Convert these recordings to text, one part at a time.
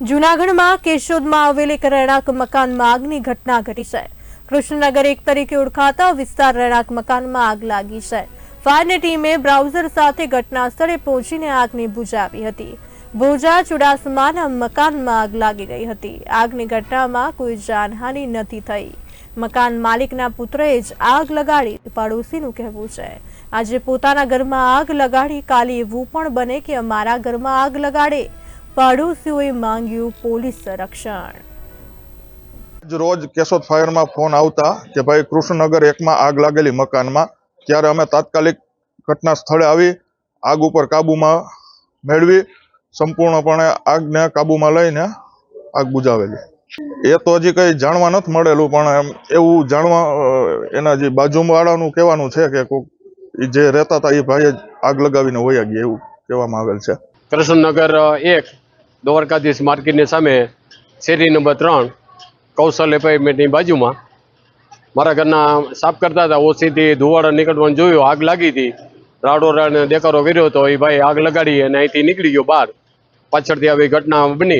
જૂનાગઢમાં કેશોદમાં આવેલ એક રહેણાંક મકાનમાં આગની ઘટના ઘટી છે. કૃષ્ણનગર એક તરીકે ઓળખાતા વિસ્તાર રહેણાંક મકાનમાં આગ લાગી છે. ફાયરની ટીમે બ્રાઉઝર સાથે ઘટના સ્થળે પહોંચીને આગને બુજાવી હતી. ભોજા ચુડાસમાના મકાનમાં આગ લાગી ગઈ હતી. આગની ઘટનામાં કોઈ જાનહાનિ નથી થઈ. મકાન માલિકના પુત્રએ જ આગ લગાડી પાડોશીનું કહેવું છે. આજે પોતાના ઘરમાં આગ લગાડી કાલે એવું પણ બને કે અમારા ઘરમાં આગ લગાડે. પાડોશીઓએ માંગ્યું પોલીસ સંરક્ષણ આજ રોજ કેશોદ ફાયરમાં ફોન આવતા કે ભાઈ કૃષ્ણનગર એકમાં આગ લાગેલી મકાનમાં ત્યારે અમે તાત્કાલિક ઘટના સ્થળે આવી આગ ઉપર કાબુમાં મેળવી સંપૂર્ણપણે આગને કાબુમાં લઈને આગ બુજાવેલી. એ તો હજી કંઈ જાણવા નથી મળેલું પણ એમ એવું જાણવા એના જે બાજુવાળાનું કહેવાનું છે કે કોઈક ઈ જે રહેતા હતા એ ભાઈએ જ આગ લગાવીને વયા ગયા એવું કહેવામાં આવેલ છે. કૃષ્ણનગર એક દ્વારકાધીશ માર્કેટની સામે શેરી નંબર ત્રણ કૌશલ એપાર્ટમેન્ટની બાજુમાં. મારા ઘરના સાફ કરતા હતા ઓછીથી ધુવાડા નીકળવાનું જોયું આગ લાગી હતી. રાડો રાડ દેકારો કર્યો હતો એ ભાઈ આગ લગાડી અને અહીંથી નીકળી ગયો બહાર. પાછળથી આવી ઘટના બની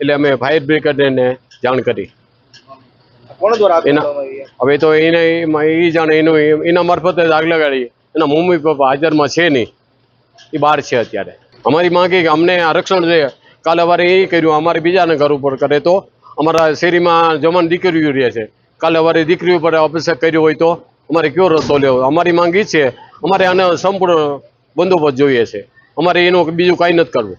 એટલે અમે ફાયર બ્રિગેડને જાણ કરી. એના- હવે તો એને એ જાણે એનું એના મારફતે જ આગ લગાડી. એના મમ્મી પપ્પા હાજરમાં છે નહીં. એ બહાર છે અત્યારે. અમારી માંગ કે અમને આરક્ષણ છે કાલે અમારે એ કર્યું, અમારે બીજાને ઘર ઉપર કરે તો. અમારા શેરીમાં જમાન દીકરીઓ રહે છે. કાલે અમારે દીકરીઓ પર અભિષેક કર્યો હોય તો અમારે કયો રસ્તો લેવો? અમારી માંગ છે. અમારે આને સંપૂર્ણ બંદોબસ્ત જોઈએ છે. અમારે એનું બીજું કાંઈ નથી કરવું.